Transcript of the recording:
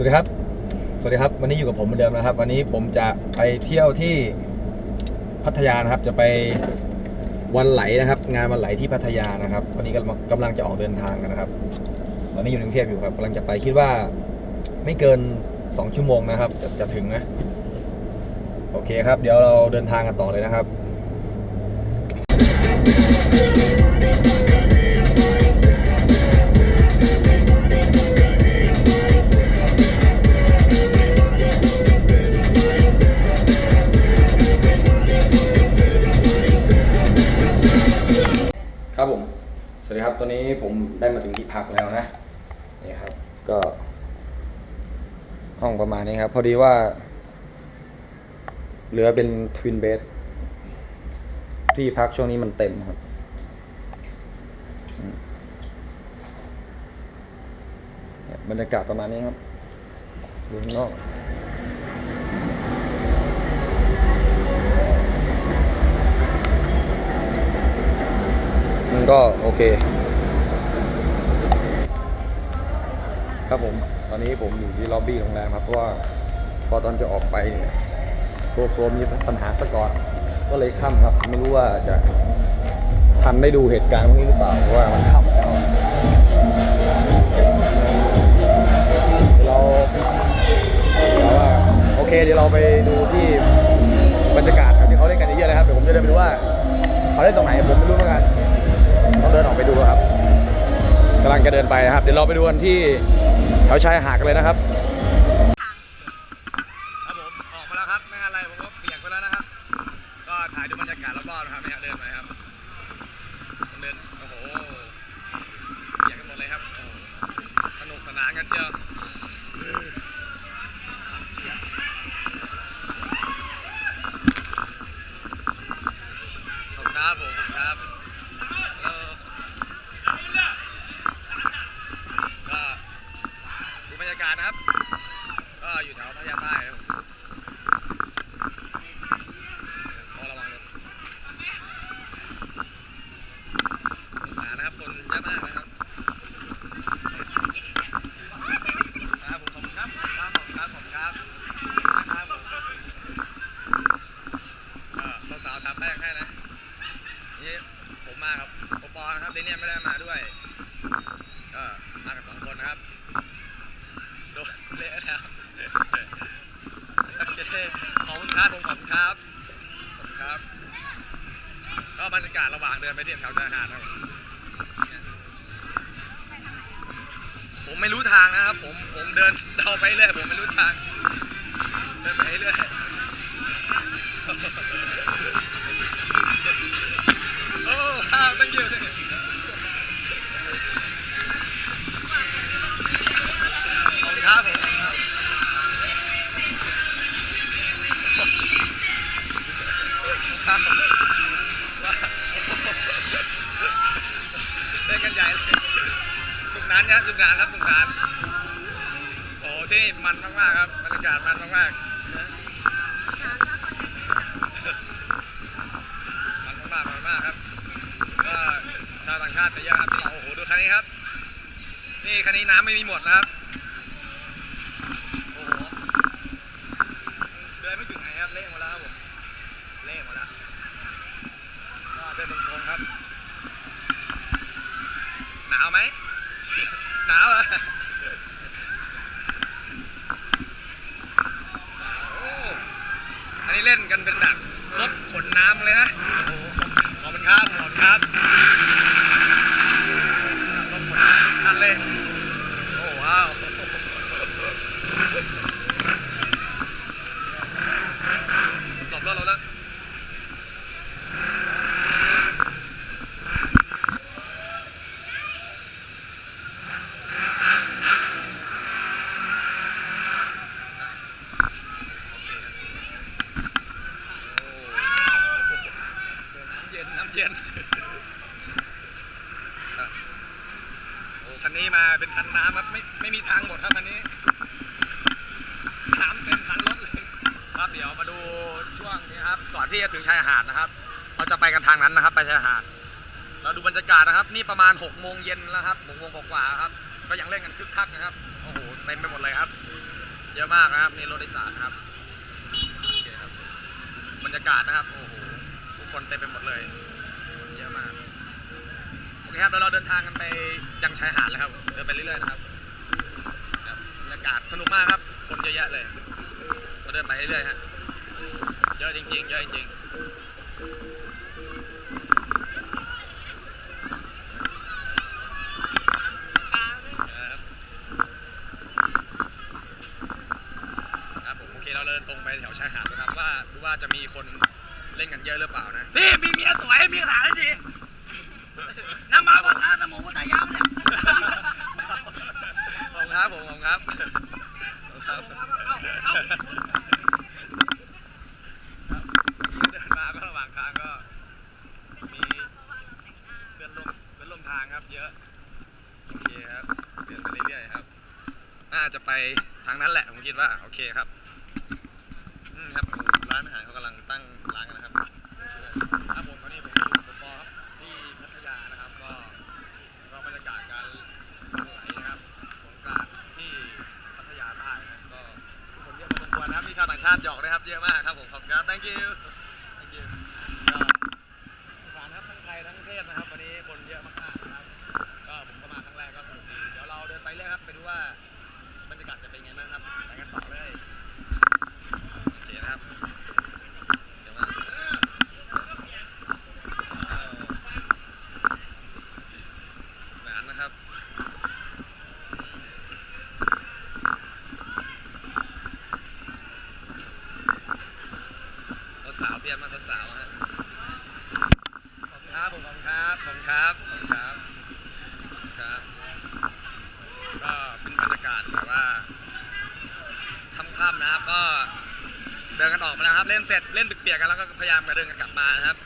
วัสดีครับ สวัสดีครับ วันนี้อยู่กับผมเหมือนเดิมนะครับ วันนี้ผมจะไปเที่ยวที่พัทยานะครับ จะไปวันไหลนะครับ งานวันไหลที่พัทยานะครับ วันนี้กำลังกำลังจะออกเดินทางกันนะครับ ตอนนี้อยู่ในกรุงเทพอยู่ครับกำลังจะไปคิดว่าไม่เกิน 2 ชั่วโมงนะครับ จะจะถึงนะ โอเคครับ เดี๋ยวเราเดินทางกันต่อเลยนะครับ ดีครับ ตอนนี้ผมได้มาถึงที่พักแล้วนะ นี่ครับ ก็ ห้องประมาณนี้ครับ พอดีว่า เหลือเป็นทวินเบดที่พักช่วงนี้มันเต็มครับอืมเนี่ยบรรยากาศประมาณนี้ครับดูข้างนอกมันก็โอเค ครับผม ตอนนี้ผมอยู่ที่ล็อบบี้โรงแรมครับ เพราะว่าพอตอนจะออกไปเนี่ยตัวโปรมีปัญหาสะกอตก็เลยค่ำครับ ไม่รู้ว่าจะทันได้ดูเหตุการณ์พวกนี้หรือเปล่าเพราะว่ามันค่ำแล้วเดี๋ยวเราว่าโอเคเดี๋ยวเราไปดูที่บรรยากาศครับที่เขาเล่นกันเยอะๆเลยครับเดี๋ยวผมจะเดินไปดูว่า เขาเล่นตรงไหนผมไม่รู้เหมือนกันต้องเดินออกไปดูครับกำลังจะเดินไปนะครับ เดี๋ยวเราไปดูกันที่ ถวชายหาดกันเลยนะครับครับผมออกมาแล้วครับไม่อะไรผมก็เปียกไปแล้วนะครับ ก็ถ่ายดูบรรยากาศรอบๆนะครับเนี่ยเดินไปครับเดินโอ้โหเปียกกันหมดเลยครับสนุกสนานกันเชียว กาศนะครับ ก็อยู่แถวพัทยาใต้ครับผมขอระวังรถหนานะครับคนเยอะมากนะครับครับผมขอบคุณครับครับผมครับผมครับครับผมก็สาวๆทำแป้งให้นะ นี่ผมมาครับโอปอล์นะครับเดนเนียนไม่ได้มาด้วย ก็มากับสองคนนะครับ โดนเละแล้วโอเคขอบคุณครับผมขอบคุณครับขอบคุณครับ ก็บรรยากาศระหว่าง เดินไปที่แถวชายหาดครับผมไม่รู้ทางนะครับ ผมผมเดินเดาไปเรื่อยผมไม่รู้ทางเดินไปเรื่อยโอ้ฮ่าตั้งเยอะเลยขอบคุณครับผมครับ นุกนานครับสนุกนานครับสนุกนานโอ้ที่นี่มันมากๆครับบรรยากาศมันมากๆมันมากๆมันมากครับก็ชาวต่างชาติจะเยอะครับที่นี่โอ้โหดูคันนี้ครับ นี่คันนี้น้ำไม่มีหมดนะครับ โอ้โห เดินไม่ถึงไหนครับ เละหมดแล้วครับผม เละหมดแล้วก็เดินตรงๆครับ หนาวไหม หนาวเหรอโอ้อั นี้เล่นกันเป็นแบบรถขนน้ำเลยนะโอ้โหขอบคุณครับขอบคุณครับรถขนน้ำนั่นเลย โอ้ว้าวหลบแล้วหลบแล้วน้ำเย็น น้ำเย็นอะโอ้ คันนี้มาเป็นคันน้ำครับไม่ไม่มีทางหมดครับคันนี้น้ำเต็มคันรถเลยครับเดี๋ยวมาดูช่วงนี้ครับก่อนที่จะถึงชายหาดนะครับ เราจะไปกันทางนั้นนะครับ ไปชายหาด เราดูบรรยากาศนะครับ นี่ประมาณ6กโมงเย็นแล้วครับหกโมงกว่าครับ ก็ยังเล่นกันคึกคักนะครับโอ้โหเต็มไปหมดเลยครับ เยอะมากนะครับนี่รถโดยสารครับโอเคครับบรรยากาศนะครับโอ้โหผู้คนเต็มไปหมดเลย ครับเดี๋ยวเราเดินทางกันไปยังชายหาดเลยครับเดินไปเรื่อยๆนะครับครับบรรยากาศสนุกมากครับคนเยอะแยะเลยเราเดินไปเรื่อยๆฮะเยอะจริง ๆ เยอะจริงๆครับครับผมโอเคเราเดินตรงไปแถวชายหาดนะครับว่าดูว่าจะมีคนเล่นกันเยอะหรือเปล่านะ พี่มีเมียสวยมีกระถางให้ดีน้ำมาปะทะน้ำหมูปะทะยามเนี่ยขอบคุณครับผมขอบคุณครับขอบคุณครับเดินมาก็ระหว่างทางก็มีเพื่อนร่วมเพื่อนร่วมทางครับ เยอะโอเคครับเดินไปเรื่อยๆครับ น่าจะไปทางนั้นแหละผมคิดว่าโอเคครับอืมครับร้านอาหารเขากำลังตั้งร้านกันนะครับครับผมตอนนี้ผมอยู่กับปอครับที่พัทยานะครับ ก็ก็บ รรยากาศการไหลนะครับสงกรานต์ที่พัทยาใต้นะก็คนเยอะพอสมควรนะครับมีชาวต่างชาติหยอกด้วยครับเยอะมากครับผมขอบคุณครับ thank you thank you ก็สงสารครับทั้งไทยทั้งเทศนะครับ วันนี้คนเยอะมากๆนะครับก็ผมก็มาครั้งแรกก็สนุกดีเดี๋ยวเราเดินไปเรื่อยครับไปดูว่าบรรยากาศจะเป็นไงบ้างครับไปกันต่อเลยโอเคนะครับเดี๋ยวมาเออหนานนะครับสาวๆเตรียมมาสาวๆฮะขอบคุณครับผมขอบคุณครับขอบคุณครับขอบคุณครับ ครับ ก็เป็นบรรยากาศแบบว่าค่ำๆนะครับ ก็ เดินกันออกมาแล้วครับเล่นเสร็จเล่นเปียกๆกันแล้วก็พยายามกระเดินกันกลับมานะครับ